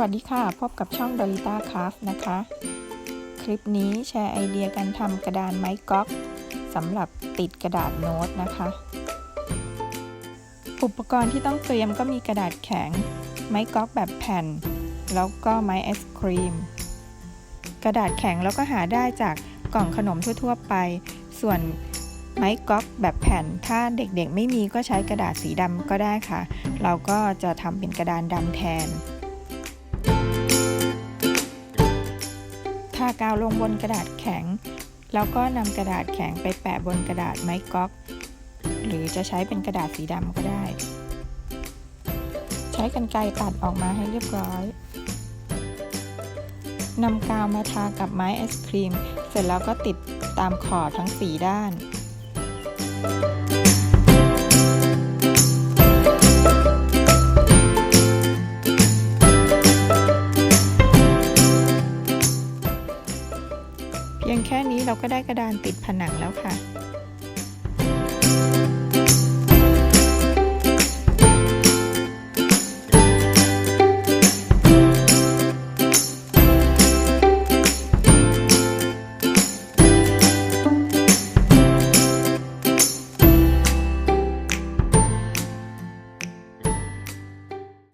วัสดีค่ะ พบกับช่อง d o l i t a Craft นะคะ คลิปนี้แชร์ไอเดียการทำกระดานไม้ก๊อกสำหรับติดกระดาษโน้ตนะคะ อุปกรณ์ที่ต้องเตรียมก็มีกระดาษแข็ง ไม้ก๊อกแบบแผ่น แล้วก็ไม้ไอศครีม กระดาษแข็งแล้วก็หาได้จากกล่องขนมทั่ว ๆ ไป ส่วนไม้ก๊อกแบบแผ่น ถ้าเด็กๆ ไม่มีก็ใช้กระดาษสีดำก็ได้ค่ะ เราก็จะทำเป็นกระดานดำแทนากาวลงบนกระดาษแข็ง แล้วก็นำกระดาษแข็งไปแปะบนกระดาษไม้ก๊อก หรือจะใช้เป็นกระดาษสีดำก็ได้ ใช้กรรไกรตัดออกมาให้เรียบร้อยนำกาวมาทากับไม้ไอศครีม เสร็จแล้วก็ติดตามขอบทั้งสีด้าน พียงแค่นี้เราก็ได้กระดานติดผนังแล้วค่ะ